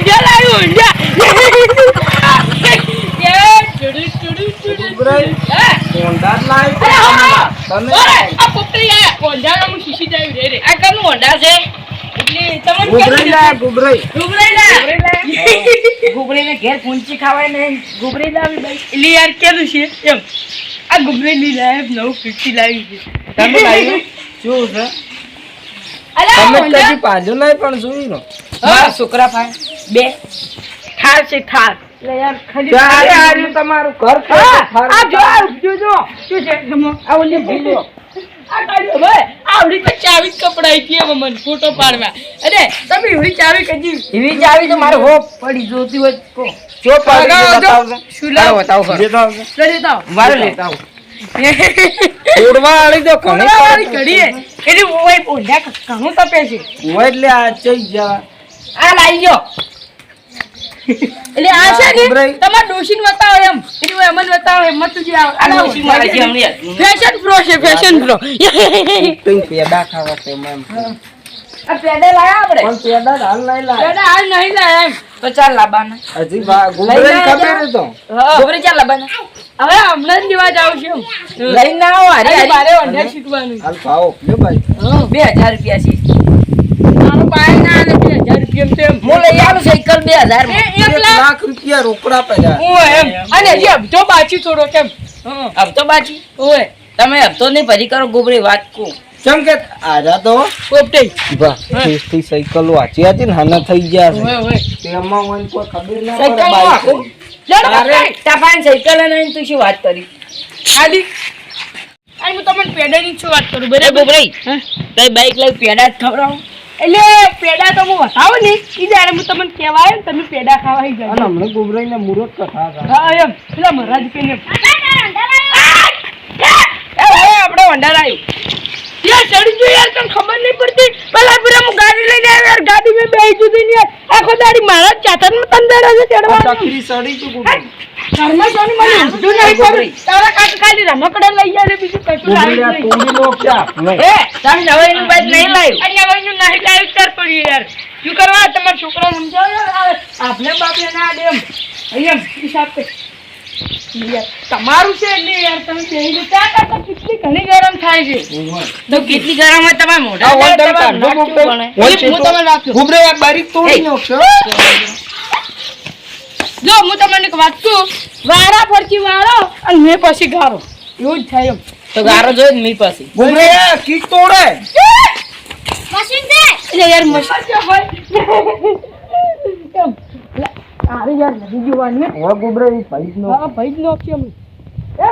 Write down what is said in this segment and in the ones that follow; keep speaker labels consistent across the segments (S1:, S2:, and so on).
S1: આ
S2: લાવી
S1: અરે
S2: તમે
S1: આ પોપટી આયા. ઊંઝાનો હું શીશી જાયું રે રે. આ કનું ઊંઝા છે? એટલે તમને
S2: ગુબરાઈ
S1: કેવું
S2: લાયા,
S1: છે?
S2: ગુબરાઈ.
S1: ગુબરાઈ લા. ગુબરાઈને ઘેર પૂંચી ખાવાય ને ગુબરાઈ લાવી ભાઈ. એટલે યાર કેલું છે? એમ. આ ગુબરાઈ લાવી નવું ફીફતી લાવી છે.
S2: તમે લાવ્યું? શું છે? તમે કદી પાછું નહીં પણ જોયું ને?
S1: છોકરા ભાઈ બે. ઠાર છે ઠાર
S2: તમારું. ઘર
S1: આ જો જો જો. શું છે? આ ઓલી ભીલો. આ કાઢ્યો હવે આવડી તો ચાવી કપડાઈ હતી હવે મને ફોટો પાડવા. અરે તમે એવડી ચાવી કદી? એવી ચાવી તો મારે હો પડી જોતી હોય કો
S2: જો પાડી
S1: લગાવો
S2: દે,
S1: જો.
S2: બતાવજો.
S1: શું લાવો?
S2: બતાવો લેતા આવજો.
S1: લેતા આવો. મારે લેતા આવો.
S2: તોડવા વાળી તો ઘણી
S1: વાળી ઘડીએ. એટલે ઓય પોંઢા ઘણું તપે છે.
S2: હોય એટલે આ ચઈ જા
S1: આ લાવી ગયો. એટલે આ છે ને તમાર તમારે બતાવો એમ. એટલે હું એમ જ બતાવો એમ મત તુજી આવો ફેશન પ્રો છે ફેશન પ્રો
S2: તું પેડા ખાવા છે એમાં એમ.
S1: આ પેડા લાયા આપણે?
S2: પણ પેડા હાલ નહીં લાયા.
S1: પેડા હાલ નહીં લાયા એમ. તો ચાલ લાબાના.
S2: હજી વા- ગુબરાઈ ખબર તો.
S1: ગોબરી ચાલ લાબાના. હવે હમણાં જ લેવા જાવ છું લઈને આવો અરે મારે વંડા શીખવાનું.
S2: હાલ ખાઓ લે ભાઈ.
S1: બે હજાર રૂપિયા છે. મારો પાય તેમ? સાયકલ લાખ
S2: રૂપિયા રોકડા પડ્યા.
S1: એમ. અને હપ્તો થોડો કેમ? હપ્તો બાકી ઓય. તમે હપ્તો નહીં ભરી કરો ગોબરી વાત કો.
S2: કેમ કે આજા તો.
S1: પોપટે
S2: વાહ ટેસ્ટી સાયકલ વાંચી હતી ને હાના થઈ ગયા છે.
S1: ઓય ઓય.
S2: તેમાં મને કોઈ ખબર ના
S1: સાયકલ
S2: પડે બાઈક
S1: આખો? લડ તારે તાપાન સાયકલ અને તું શું વાત કરી? આડી આ હું તમને પેડાની શું વાત કરું બરાબર? ભાઈ કઈ બાઈક લઈ પેડા જ ખવડાવું. એટલે પેડા તો હું વસાવો ને એ જયારે હું તમને કહેવાય ને તમે પેડા ખાવા જાવ
S2: અને હમણાં ગોબરાઈ ને મુહૂર્ત કથા
S1: હા એમ. પેલા મહારાજ કહીને આપણે વંડાર આવ્યું. યાર ચડી ગયું યાર તને ખબર નહીં પડતી. પેલા પૂરા હું ગાડી લઈને આવ્યો યાર ગાડી મેં બેસી જુદી ને યાર. આખો દાડી મારા ચાતરમાં તંદર હશે ચડવા
S2: ચકરી ચડી તું
S1: ઘરમાં જોની મને ઊંધું નહીં પડ્યું તારા કાચ ખાલી રમકડા લઈ આવે બીજું કશું
S2: લાવી આ
S1: લાવ્યું નહીં.
S2: તોડી લો ક્યાં
S1: એ તમે નવાઈનું બાઈક નહીં લાવ્યું. આ નવાઈનું નહીં લાવ્યું તાર પડ્યું યાર. શું કરવા? તમારો છોકરા સમજાવો યાર? આપણે બાપને ના દે એમ. અહીંયા હિસાબ કર. તમારું છે એટલે યાર તમે ક્યાં જાઓ. ચા કરતા કેટલી ઘણી ગરમ થાય છે. તો કેટલી ગરમ હોય તમારે મોઢા હું તમને રાખું
S2: ગુબરાઈ આ બારીક તોડી. નાખશો.
S1: જો હું તમને એક વાત કહું વારા ફરતી વારો અને મેં પછી ગારો. એવું જ થાય એમ. તો ગારો જોઈ ને મેં પછી.
S2: ગુબરાઈ કીક તોડે. મશીન દે.
S1: એટલે યાર મશીન હોય. એમ. યાર નથી જોવાનું હે.
S2: હવે ગુબરાઈ ભાઈ નો.
S1: હા ભાઈ જ નો એમ.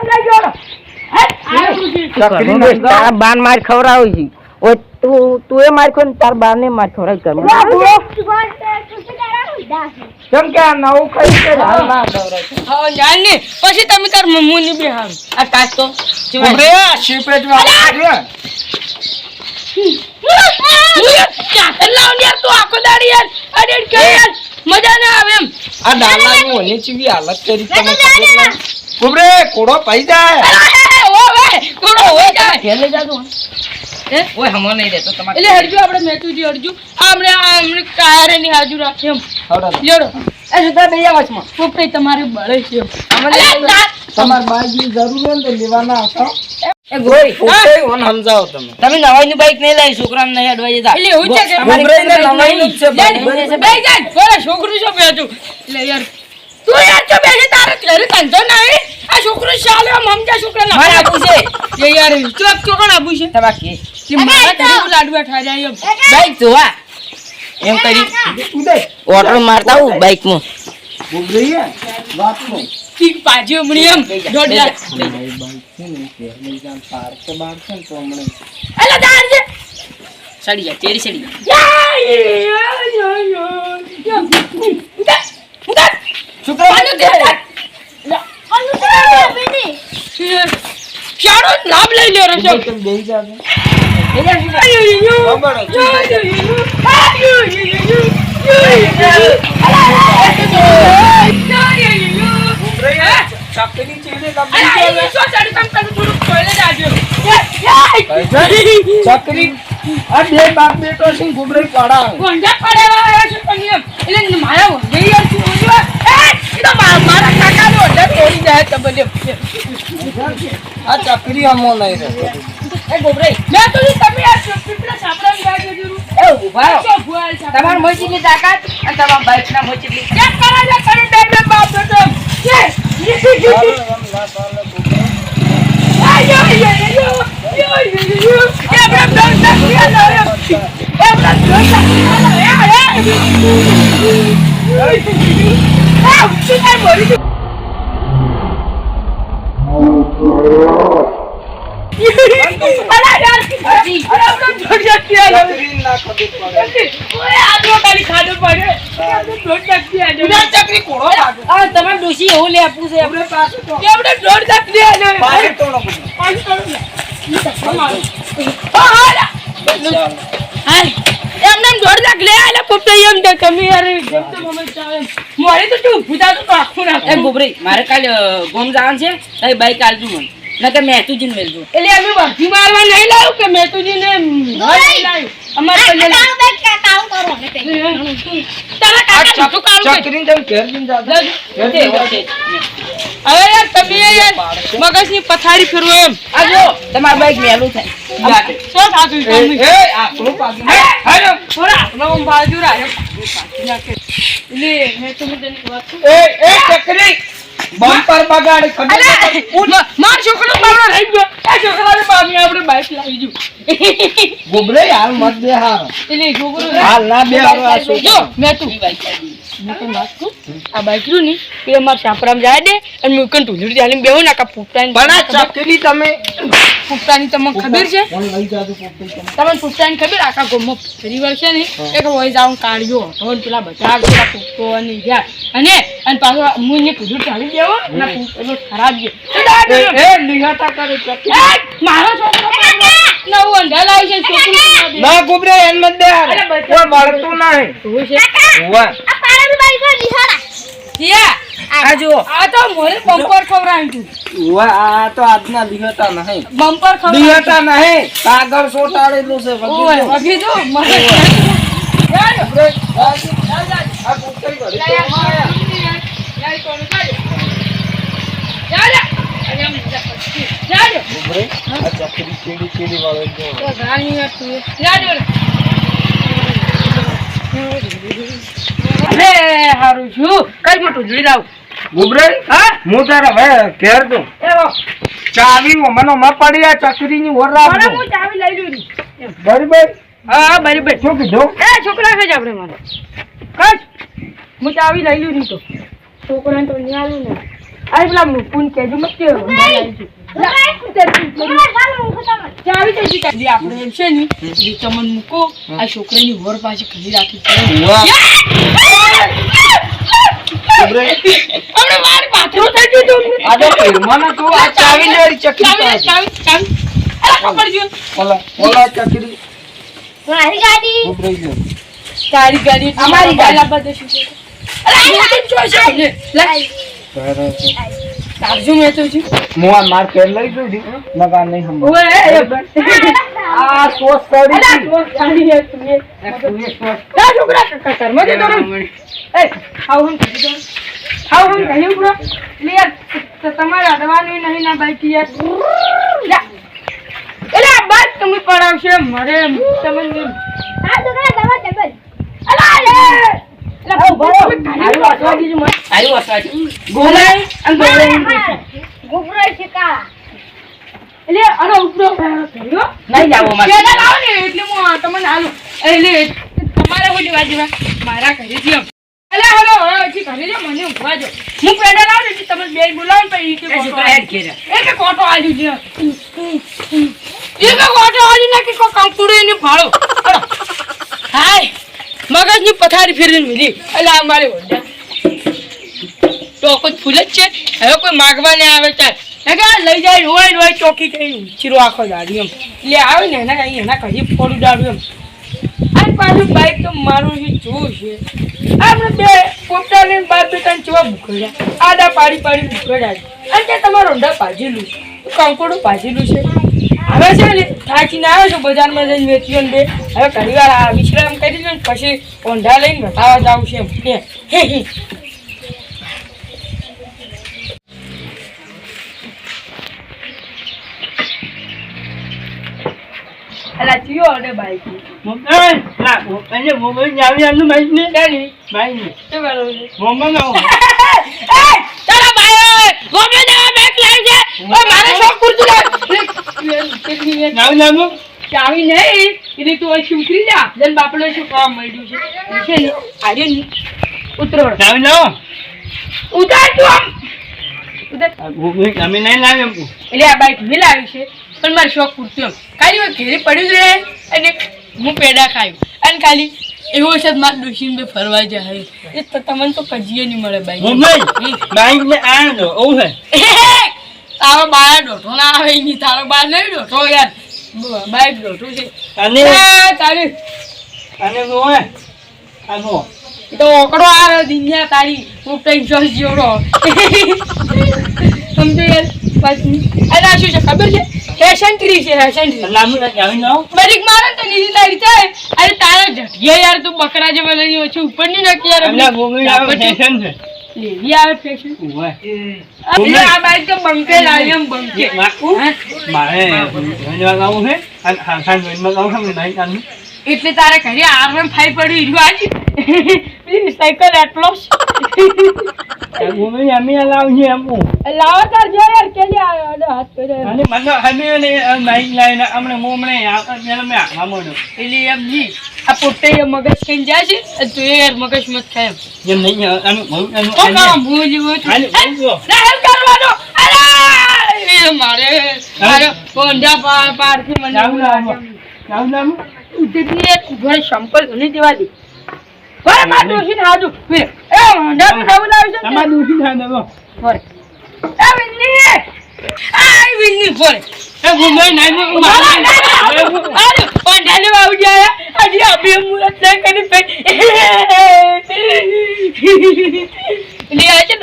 S1: લઈ જોવાનો.
S3: બાર માર ખવડાવું છું. ઓય તું તું એ માર ખો ને તાર બાર ને માર ખવડાવ કર
S2: કેમ કે નવું ખાઈ છે? હાલ ના
S1: હા, જાણ ને. પછી તમે તાર મમ્મુ ની બે આ કાચ તો.
S2: વાળા
S1: ને. મજા ના આવે એમ.
S2: આ ડાલાની ઓની ચીવી હાલત કરી તમે ખબર કોડો પાઈ જાય.
S1: કોડો હોય? જાય
S3: ઘેર લઈ જાજો.
S1: એ
S3: ઓય હમો નહીં દેતો તમારે.
S1: એટલે હરજુ આપણે મેતુજી હરજુ. આ હમણે આ ની હાજુ રાખે એમ.
S2: હવડા
S1: લેડો. એ સુધા બે વચમાં પોપડી તમારે બળે છે અમને
S2: તમાર બાઈકની જરૂર હોય ને તો લેવાના આવતા
S3: એ ગોઈ
S2: ઓકે ઓન સમજાવો તમે
S3: તમે નવાઈ નું બાઈક નહીં લાવી છોકરાને નહીં અડવા જતા.
S1: એટલે હું છે કે
S3: તમારી પાસે બાઈક
S2: છે બાઈક.
S1: જાય બોલે છોકરું છો? બેઠું એટલે યાર. તું યાર છો બેસી તારે ઘરે તંજો નહીં? આ છોકરું ચાલે મમજા છોકરા
S3: મારે આપવું છે
S1: એ યાર ચોક ચોકણ આપું છે?
S3: તમા કે
S1: કે મારા ઘરે લાડવા ઠાર્યા એમ.
S3: બાઈક જોવા. એમ કરી.
S2: ઉદય
S3: ઓર્ડર મારતા હું બાઈકમાં
S2: ગુબરાઈ હે? વાત નો
S1: ઠીક પાજી હમણી એમ
S2: ને જાણ પાર્કે બાર છે ને તો હમણાં
S1: એટલે તાર છે.
S3: સડી જાય તેરી સડી જાય
S1: શાળો લાભ લઈ લ્યો રસો
S2: તમે બેસી જાજો ચકરી છે આ બે બાપ બેટો છે ગુબરાઈ પાડા
S1: ગોંડા પાડેવા આવ્યા છે પણ. એટલે મારા વંઢઈ યાર મારા કાકાનો વંઢા તોડી જાય તો બધે.
S2: આ ચકરી અમો નહીં રહે
S1: એ ગોબરાઈ, તો તમે આ પીપળા જરૂર.
S3: એ
S1: ઊભા?
S3: તમારા મોચીની તાકાત અને તમારા બાઈકના મોચીની
S1: કેમ કરે કરી દે બે બાપ બેટો. કે? આયો, આયો, આયો. આયો, આયો, આયો. એ આપણે બ્લડ નાખી આલો, એ આપણે બ્લડ નાખી આલો,
S3: કાઢો દોષી એવું લા.
S1: હાય. એમને એમ દોઢ લાખ લે આલે પોપટે એમ કે તમે યાર તેમ મોરે તો તું થા તો આખું નાખું.
S3: એ ગોબરી મારે કાલે ગોમ જવાનું છે તારી બાઈક આલજો મને નકર મેં તું જ મેલજો
S1: એટલે અમે બાજી મારવા નહીં લાવ કે મેતુજીને નહીં લાવ્યું. અમારે તો લઈ લાવ્યું. તારા
S2: આ
S1: કાકા જૂઠું કાઢું છે.
S2: ચકરી તમે ઘેર જઈને જાજો. ઘેર
S3: તે
S2: જઈને
S3: હોતે.
S1: હવે યાર તમે યાર મગજની પથારી ફેરવો એમ
S3: આ જો તમારી બાઈક મેલું થાય.
S1: શું થાતું છે
S2: એ, આપણું પાસે.
S1: હેલો, થોડા આમ બાજુ રાખ્યો. એટલે મેં તો તને વાત
S2: એ, એ, ચકરી બમ્પર બગાડે
S1: માર છોકરો બાબરો રહી ગયો. એ છોકરાને પામી આપણે બાઈક લાવી જો
S2: ગોબરે હાલ મત દે હારો.
S1: એટલે છોકરો
S2: હાલ ના બે હારો આ છોકરો.
S1: મેં તું બાઈક તને વાત કહું? આ રહ્યું ને એ અમારા સાપરામાં જાય દે અને મેં કન ઢોલરી ચાલીને બેહું ને આખા ફૂફટાની
S2: પણ આ ચકરી તમે
S1: ફૂફટાની તમને ખબર છે? તમને? ફૂફટાની ખબર? આખા ગામમાં ફરી છે ને. એક વહી જાઉં કાઢ્યો ને પેલા બધા પેલા ફૂફતો અને ગયા અને અને પાછો હું એને કીધું ચાલી દેવો ને ફૂફતો ખરાબ ગયો
S2: એ, નિહાટા કરે
S1: મારો છોકરો નવું અંધા લાવી છે.
S2: ના ગુબરે એમ મત દે. કોઈ મળતું નહીં.
S1: જોવું છે
S2: ઉવા.
S1: જીયા,
S3: આ જુઓ
S1: આ તો મોરે બમ્પર ખવડાવ્યું તું
S2: ઉવા, આ તો આજના નિહાટા નહીં.
S1: બમ્પર ખવડાવ્યું
S2: નિહાટા નહીં. કાગળ સોટાડેલું છે
S1: ઓય,
S2: વગી
S1: વગી જો, મને યાર,
S2: ગુબરે, આ પોપટી ઘડી તો અમારે.
S1: યાર, કોણ કાઢે? યાર, યાર, અરે આમ યાર, યાર,
S2: ગુબરે, આ ચકરી ચીડી ચીડી વાળો જો.
S1: તો ગાની યાર તું. યાર, યાર. હારું છું. કઈ મોટું જોઈ લાવ
S2: ગુબરાઈ
S1: હા?
S2: હું તારા ભાઈ ઘેર દઉં
S1: એવો.
S2: ચાવી મને માં પડી આ ચકરીની ઓર
S1: મને હું ચાવી લઈ લઉં.
S2: બરાબર?
S1: હા, બરાબર.
S2: શું કીધું?
S1: એ છોકરા છે આપણે મારે કશ હું ચાવી લઈ લઉં તો છોકરાને તો નહીં ને આ પેલા મુકુન કેજો મત કે જી કાઢી આપણે એમ છે ને એ તમને મૂકો આ છોકરાની વર પાછી ખરી રાખી. તારી ગાડી
S3: અમારી ગાડી.
S1: હું તો ને લે તારજો મેં છું
S2: હું આ માર પેર લઈ જઉં છું. નકા નહીં હમ
S1: ઓએ
S2: આ સોસ કરી
S1: અલા
S2: સોસ
S1: તું ચાલી યાર તું એ.
S2: આ તું એ સોસ.
S1: લા છોકરા કટરમાં જતો રહું એ આવ હમ કહી દો આવ હમ કહ્યું બ્રો લે યાર તો તમારે અડવાનું નહીં ના બાઈક યાર. લા એટલે આ બાઈક તમે પડાવશે મરે તમને લે ને હું આ તમને દવા એટલે અલા બાજુમાં મારા. ઘરેથી આમ એટલે હલો. હવે હજી ઘરે જો મને ઊભા જો હું પેડા લાવું ને તમે બે બોલાવો ને પછી
S3: હેડ ઘેર.
S1: એ કે કોટો આલ્યું છે. એ કે કોટો આલી નાખી કો કામ કંકુડો એને ફાળો. હાય. મગજની પથારી ફેરવીને મિલી. એટલે અમારે મારે કોઈ ફૂલ જ છે? હવે કોઈ માગવા નહીં આવે ચાલ આ લઈ જાય, રોય રોય ચોકી થઈ ચીરો આખો દાડી એમ. એટલે આવે ને એના કઈ એના કઈ ફોડું દાડું એમ. આ પાછું બાઈક તો મારું છે જોવું છે. આપણે બે પોતાની લઈને બાર બે ચેવા ભૂખડ્યા આડા પાડી પાડી ભૂખડ્યા અને ત્યાં તમારું ઊંડા પાજેલું કંકોડું પાજેલું છે. હવે છે ને થાકીને આવ્યો છું બજારમાં જઈને વેચ્યો ને બે. હવે ઘણી વાર આ વિશ્રામ કરી લો ને પછી ઓંઢા લઈને બતાવવા જાવ છે એમ. કે હે હે. અલા ચિયો અડે બાઈક. ડેડી શું કરો છો? ચાલો ભાઈ ગોમે દેવા એ લાવી છે ઓય મારે શોખ પૂરતું લાવ ચાવી નહીં એટલે તું અહીં ઉતરી જા. જન બાપડે શું કામ મળ્યું છે? છે ને આજે ને ઉતરો ઉતાર તું આમ. ઉતાર. એટલે આ બાઈક મેં લાવી છે પણ મારે શોખ પૂરતું એમ. ખાલી ઘેરી પડ્યું રહે અને હું પેડા ખાયું અને ખાલી એવો છે મારે ડોશીને બે ફરવા જાય. એ તો તમને તો કજીએ નહીં મળે બાઈક. તારો બાર ડોઠો ના આવે તારો બાર નહીં ડોઠો યાર બાઈક ડોઠું છે. આ તારી એ તો ઓકડો આવે દિન્યા તારી. હું ત્રણસો જેવડો સમજો યાર? પાછી. અને શું છે ખબર છે? ફેશન ટ્રી છે ફેશન ટ્રી. બરીક મારે તો નીલી થાય અરે તારા જટિયા યાર તું બકરા જેવા લઈ ઓછું ઉપરની નાખી યાર. લેવી આવે ફેશન અરે આ બાઈક તો બંકે લાવી એમ બંકે. એટલે તારે ઘરે આરએમ ફાઈ પડ્યું ઈરું આજી પેલી સાયકલ એટલો લાવો તાર જો યાર કેલી આડો હાથ કર્યો એટલે એમ જી આ પોતે મગજ ખાઈને જાય છે અને યાર મગજ મત ખાય એમ. ઓ કામ ભૂલ જેવું હતું.
S2: હાલે,
S1: ના, એમ કરવાનો. અરે! મારે મારે કોંડા પાર પારથી મને એવું લાગે. ઉતરીને ઊભો રહી, સંપલ ઘણી દેવા દે. બરે માર હાજુ નવ એ હોન્ડા તો નવું લાવ્યું છે ને? ફરે. એ વિન્ની! આ વિન્ની ફરે. મારા નાના! અરે, હોન્ડા લેવા આવી ગયા. હજી આ બે મુરત ના કરી પે- લે આ છે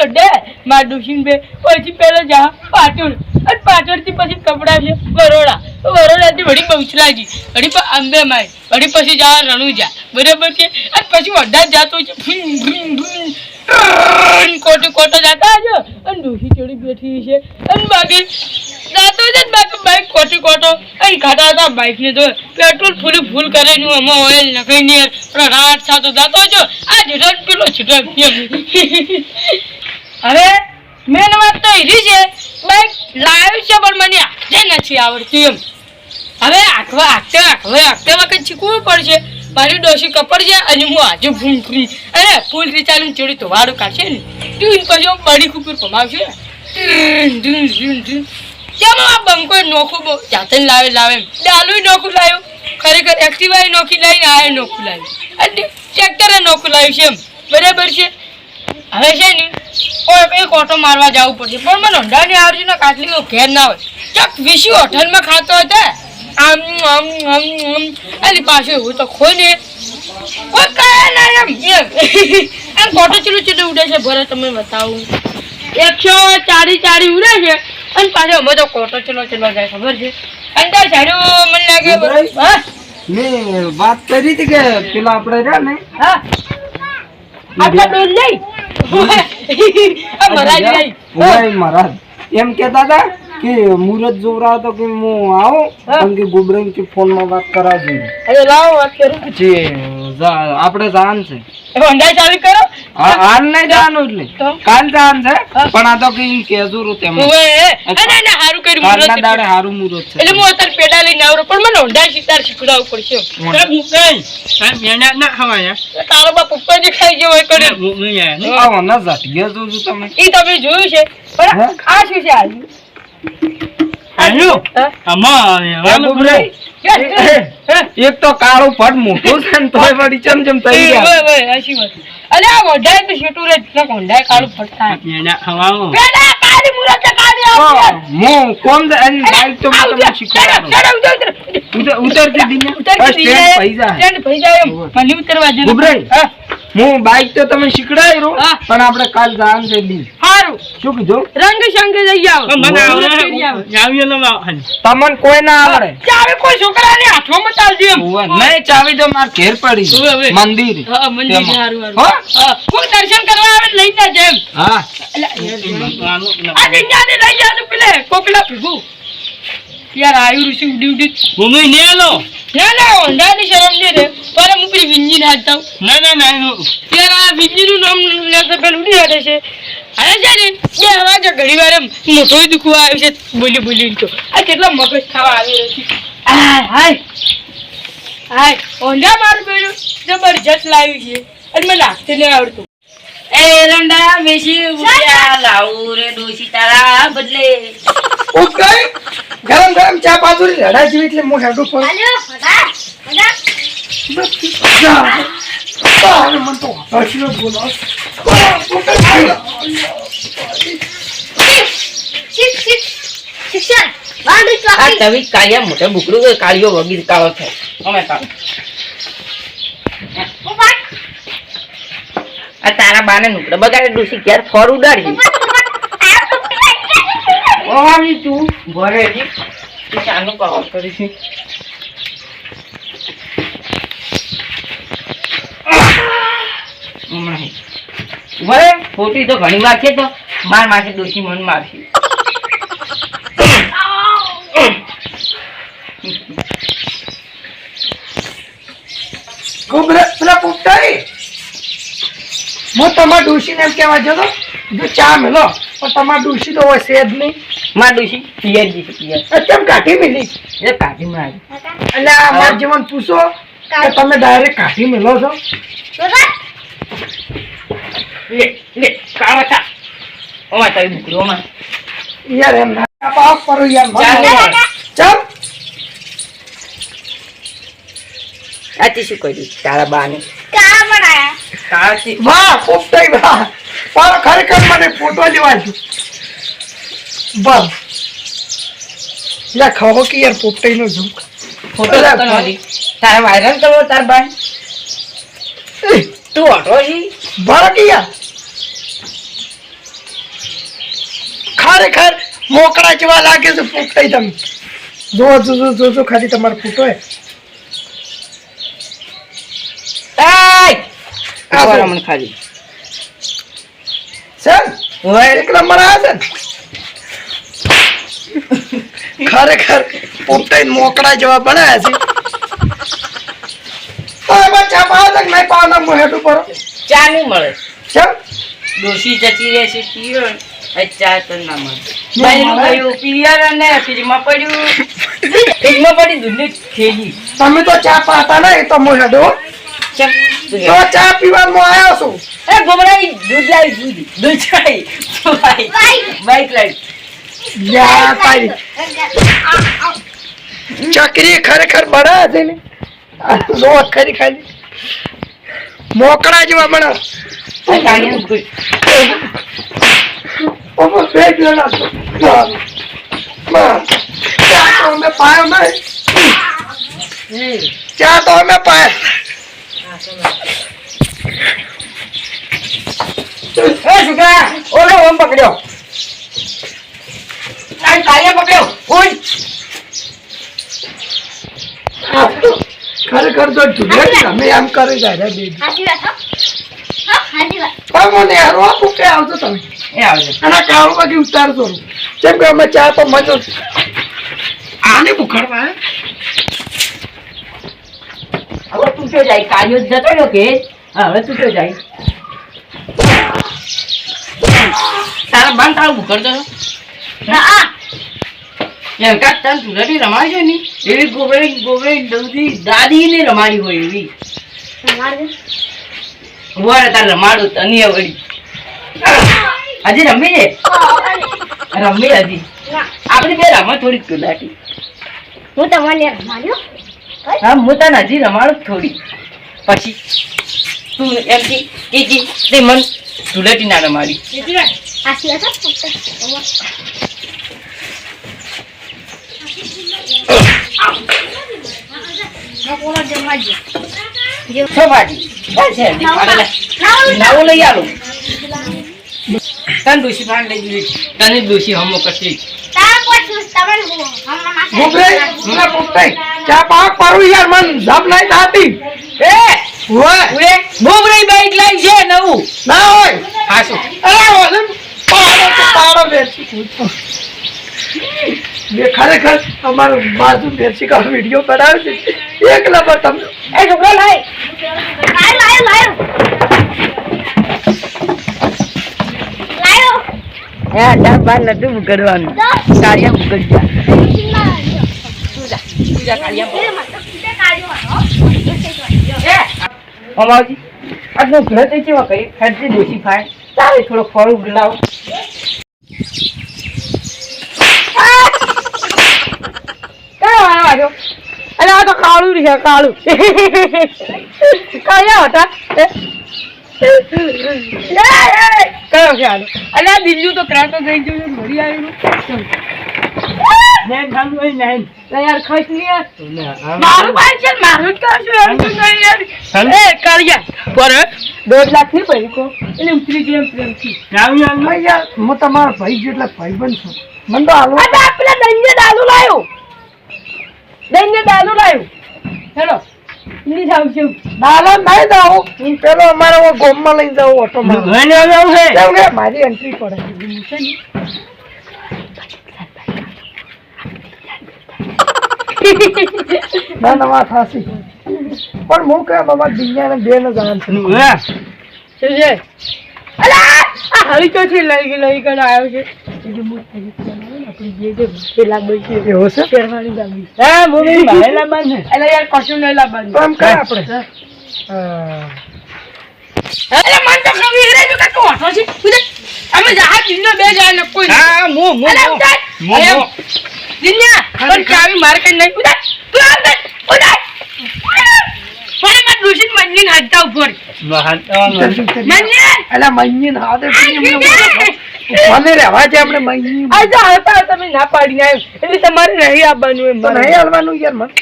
S1: માર બે પછી પેલો જા પાટણ અને પાછળથી પછી કપડા છે બરોડા બરોડાથી વળી બહુચરાજી વળી અંબે માય વળી પછી જા રણુજા. બરાબર છે? અને પછી અડધા જાતો છે કોટો કોટો જાતા હજો અને ડોશી ચડી બેઠી છે. અને બાકી જાતો છે બાકી બાઈક કોટી કોટો. અહીં ખાતા હતા બાઈક ને તો પેટ્રોલ ફૂલ કરે નું એમાં ઓઇલ નખાઈને યાર પેલો રાત સાતો જાતો છો. આ ને પેલો છૂટો હવે મેન વાત તો એવી છે બાઈક લાવ્યું છે પણ મને હાથે નથી આવડતી એમ. હવે આખવા આખતે હવે આખતે વખત શીખવું પડશે. મારી ડોસી કપડ છે અને હું આજે ભૂમ ફ્રી અરે ફૂલ રીચાલું ચડી તો વાળું કાઢશે ને. તું પછી આમ બડી કુકર ધૂન. કેમ આ બંકો નોખું બહુ જાતે લાવે લાવે. ડાલું નોખું લાવ્યું. ખરેખર એક્ટિવાય નોખી લાવીને આ નોખું લાવ્યું. અને ટ્રેક્ટરે નોખું લાવ્યું છે એમ. બરાબર છે? હવે છે ને ઓય એક ઓટો મારવા જવું પડશે. પણ મને ઊંડાની આવડી ને કાટલી ઘેર ના હોય. ચક વિશી હોટલમાં ખાતો હતો આમ આમ આમ આમ એની પાછું એવું તો ખોઈ ને કોઈ કયા ના એમ એમ. કોટો ચીલું ચીલું ઉડે છે ભરે તમે બતાવું. એકસો ચારી ચારી ઉડે છે અને પાછો અમે તો કોટો ચીલો ચીલો જાય ખબર છે? અંદર ઝાડું મને લાગે? હા?
S2: મેં વાત કરી હતી કે પેલા આપણે રહ્યા ને?
S1: હા. આટલા ડોલ લઈ?
S2: ઉભરાય મહારાજ એમ કેતા હતા કે મુરત જોવરાવ તો કે હું આવું?
S1: હા.
S2: પણ કે કે ફોનમાં વાત કરાવજો.
S1: અરે લાવો વાત કરો
S2: જી આપણે જાન છે.
S1: એ વંડા ચાલુ કરો.
S2: હાલ નહીં જવાનું એટલે. કાલ જાન છે પણ આ તો કે કેજું તેમ.
S1: ઓવે એ ના ના હારું કર્યું
S2: કાલના
S1: મુરત
S2: દાડે હારું મુરત છે.
S1: એટલે હું અત્યારે પેડા લઈને આવરો પણ મને ઊંડા સિતાર શીખડાવું પડશે એ તારો બાપ ઉપર જે ખાઈ ગયો હોય
S2: આવો ન જાતીય જોઉં તમે.
S1: ઈ તમે જોયું છે. પણ આ શું છે આજુ
S2: આ? એક તો કાળું ફટ મોટું છે ને તોય વળી ચમ ચમ થઈ ગયા.
S1: અલે આ વઢાય તો શેટું રે એટલે વઢાય કાળું ફટતા પેડા કાળી મુરત કાળી
S4: હું કોણ છે? અને બાઈક તો મેં તમને શીખવાડવાનું. ઉતર- ઉતરતી દીને. બસ ટ્રેન પઈ જાય. ગુબરાઈ. હું બાઈક તો તમે શીખડાયું પણ આપણે કાલ જવાનું છે દી
S1: સારું
S4: શું કીધું?
S1: રંગ સંગ જઈ આવો.
S4: મને
S1: આવડે.
S4: તમને કોઈ ના આવડે.
S1: ચાવી કોઈ છોકરાને હાથમાં ચાલજો એમ.
S4: ઉવ્વ, નહીં ચાવી તો માર ઘેર પડી. મંદિર.
S1: હા, મંદિર હારું.
S4: હા,
S1: કોઈ દર્શન કરવા આવે લઈ જાજે એમ.
S4: હા.
S1: આ જગ્યાને લઈ જાજે પેલે કોકલા ભેગું. યાર આયુ ઋષિ ઉડી ઉડી.
S5: ભૂમિ ને લો.
S1: ના ના ઓંધાની શરમ ને રે. પર હું પેલી વિંજી ના જાઉં
S5: ના ના ના
S1: યાર આ વિંજીનું નામ લેતા પેલું ઉડી હાટે છે. અરે છે ને? એ આવા કે ઘણી વાર એમ મોટો દુખવા આવ્યું છે બોલી બોલી તો. આ કેટલો મગજ ખાવા આવી રહ્યો છે. હાય હાય. હાય ઓંધા મારું પેલું જબરજસ્ત લાવ્યું છે. અને મને નાખતે નહીં આવડતું.
S3: એ એરંડા વેશી ઉડ્યા લાવું રે ડોશી તારા બદલે.
S4: ઓકે ગરમ ગરમ ચા પાછું રડા જેવી એટલે હું હેડું મને તો બોલો
S3: આ તવી કાળિયા મોઢે બુકડું કાળિયો વગી કાળો થાય અમે કાળો આ તારા બાને નુકડે બગાડે ડોશી ક્યારે ફોર ઉડાડી. ઓવાની તું. ભરે જી ચાનું કહો કરી છે હમણાં. ભલે ખોટી તો ઘણી વાર છે તો માર માસે દોષી મન મારશે
S4: પેલા પુટ્ટાઈ હું તમારા ડોશીને એમ કહેવા જતો જો ચા મેલો પણ તમારા ડોશી તો હોય છે નહીં.
S3: માર ડોશી પિયરજી છે પિયર.
S4: અત્યારે કાઢી મિલી?
S3: એ કાઢી મારી.
S4: એટલે આ મારા જીવન પૂછો કે તમે ડાયરેક્ટ કાઢી મેલો છો?
S3: લે લે કાળા ઓમાં તારી બુકડો ઓમાં.
S4: યાર એમ ના. પાપ કરો યાર
S3: ચાલ.
S4: ચાલ.
S3: આથી શું કર્યું તારા બાને. કાળાથી
S4: વાહ પોપટાઈ વાહ. પણ ખરેખર મને ફોટો લેવા છે બસ. લે કે યાર પોપટાઈ નો ઝુક
S3: ફોટો તારા વાયરલ કરવો તાર બાન. તું હટો છી
S4: ખરેખર મોકળા જેવા લાગે છે ફૂટાઈ તમે જો જો જો જો ખાલી તમારો ફૂટો.
S3: મને ખાલી.
S4: સર એક નંબર આવે છે ખરેખર પોપટાઈ મોકળા જેવા બનાવ્યા છે. પાવ તક નહીં પાવ ના મોહેટ ઉપર
S3: ચા નહીં મળે.
S4: કેમ
S3: ડોશી જતી રહેશે પિયર એ ચા તો ના મળે.
S4: ના મળે.
S3: અને ફ્રીજમાં પડ્યું. ફ્રીજમાં પડી દૂધની થેલી.
S4: તમે તો ચા પાતા નહીં તો મોહેટ હો. તો ચા પીવામાં આવ્યો છું?
S3: એ ગોબરાઈ દૂધ લાવી દૂધ દૂધ લાવી બાઈક લાવી.
S4: યા તારી. ચકરી ખરેખર બડા છે ને આ ખરી ખાલી. મોકળા જેવા બના ઓમો બે જણા. વાહ. ચા તો અમે પાયો નહીં. ચા તો અમે પાયા.
S3: એ છોકરા ઓલો ઓમ પકડ્યો. પકડ્યો. ઓય.
S4: આ તો ખરેખર તો ઢુંઢે અમે એમ કરી જાય રે બેબી. પણ મને યાર આપું કે આવજો તમે?
S3: એ આવજો.
S4: અને કાળું બાકી ઉતારજો જેમ કે અમે ચા તો મજો આને બુખાડવા
S3: હવે તું તો જાય કાયો જ જતો રહ્યો કે? હવે તું જાય. તારા બાન તારું ભૂખડતો એમ કાંઈક તને ચૂલાટી રમાડજો ને એવી ગોબરે ગોબરે દઉધી દાદીને રમાડી હોય એવી. ઊભા તારે રમાડું તની અવળી હજી રમી છે? રમી હજી. આપણે બે રમત થોડીક ચૂલાટી
S6: હું તમારે રમાડ્યો?
S3: હા હું તને હજી રમાડું થોડી પછી તું એમ કે કે કે તે મન ચૂલાટી ના રમાડી
S6: આશી હતા
S3: સપાટી બસ છે આને લે. નવું લઈ આલો તને દોશી ભાન લઈ દીધી તને દોશી હમો કરશે
S6: તારા કોઈ શું તમે હમણાં માથે
S4: ગુબરાઈ મને ગુબરાઈ ચા પાક પારું યાર મન ઝાપ નહીં થાતી
S3: એ
S4: હોય
S3: ઉરે બાઈક લાઈ છે નવું
S4: ના હોય.
S3: હાસુ
S4: અરે ઓલે પાડો પાડો બેસી. પૂછો મેં ખરેખર અમારો બાજુ બેસી કા વીડિયો બનાવ્યો છે એકલા પર તમે
S6: એ છોકરો લાય લાયો લાયો લાયો
S3: હે ચાર બાર નથી કરવાનું
S6: દસ
S3: કાળિયા મુકર જા
S6: કિલ્લા
S3: બીજા કાળિયા
S6: એ મતલબ સીધે કાઢ્યો
S3: એ અમાજી આજનો ઘર તે કેવા કરી ફરતી દોશી ખાય તારે થોડો ફળ ઉગલાવ
S1: વાળો અરે આ તો કાળું છે કાળું કયા હતા કયો છે આનો અરે આ દિલ્હી તો ક્રાંતો થઈ ગયું છે મરી યાર નહીં ભાઈ છે મારું જ કરશું યાર એ પર દોઢ લાખની પડી કો એટલે ઉતરી ગયો પ્રેમથી
S4: ભાઈ હું તમારા ભાઈ જેટલા ભાઈબંધ છું મને તો હાલો
S1: આ તો આ પેલા દૈન્ય દાલુ લાયો દૈન્ય લાવ્યું. ચલો. હેલો જાઉં છું.
S4: નાલો નહીં જાઉં. હું પેલો અમારો ગોમમાં લઈને જાઉં ઓટો કે મારી એન્ટ્રી પડે. ના નવા પણ હું કે બાબા દિવ્યાને બે ને જાણ છું?
S1: શું છે? અલા! આ હરીકોથી લઈ ગઈ લઈ ગઈ આવ્યો છે. એટલે હું હરી આપણી છે.
S4: એવું છે?
S1: હા મમ્મી ભાઈ એટલે યાર કશું નહીં
S4: આપણે.
S1: અરે મન તો ખબર રે જો કાકો વાતો છે ઉદે અમે જહાજ દિનો બે જાય ને કોઈ
S3: હા મો મો મો, મો.
S1: દિન્યા પણ ચાવી માર કઈ નહીં. ઉદે તું આવ દે. ઉદે મને દુષિત મંજીન હાથતા ઉપર મંજીન
S4: અલા મહીની ના મને રહેવા છે આપણે મહીની
S1: આ જા તમે ના પાડી આવ્યો. એટલે તમારે નહીં આવવાનું એમ
S4: તો નહીં હાલવાનું યાર મને.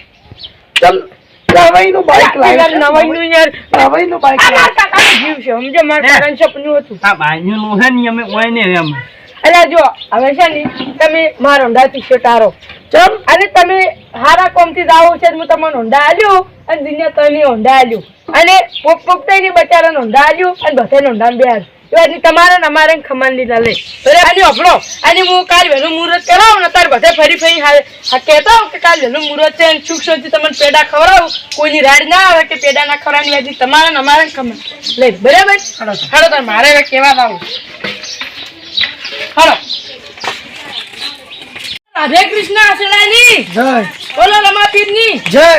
S4: ચાલ.
S1: નવાઈનું યાર. જીવ છે સમજે મારા સપનું હતું. અલ્યા જો હવે છે ને તમે મારા ઊંડાથી ટારો ચમ? અને તમે હારા કોમથી જાઓ છે હું તમને હોન્ડા આલ્યું અને દુનિયા તને ઊંડા આલ્યું અને પોપ પોપ થઈને બચારાને ઊંડા આલ્યું અને બધાને ઊંડા બે એટલે તમારે ને અમારે ખમાન લીધા લે અને અભળો અને હું કાલ વહેલું મુહૂર્ત કરાવું ને તાર બધે ફરી ફરી હા કહેતા કે કાલ વહેલું મુહૂર્ત છે અને સુખ સુધી તમને પેડા ખવડાવું. કોઈની રાડ ના આવે કે પેડા ના ખવડાવવાની વાજી તમારે ને અમારે ખમાન. લે બરાબર? હાલો તાર મારે હવે કેવા લાવું હાલો. રાધે કૃષ્ણ આસડાની
S4: જય.
S1: બોલો રમાપીરની.
S4: જય.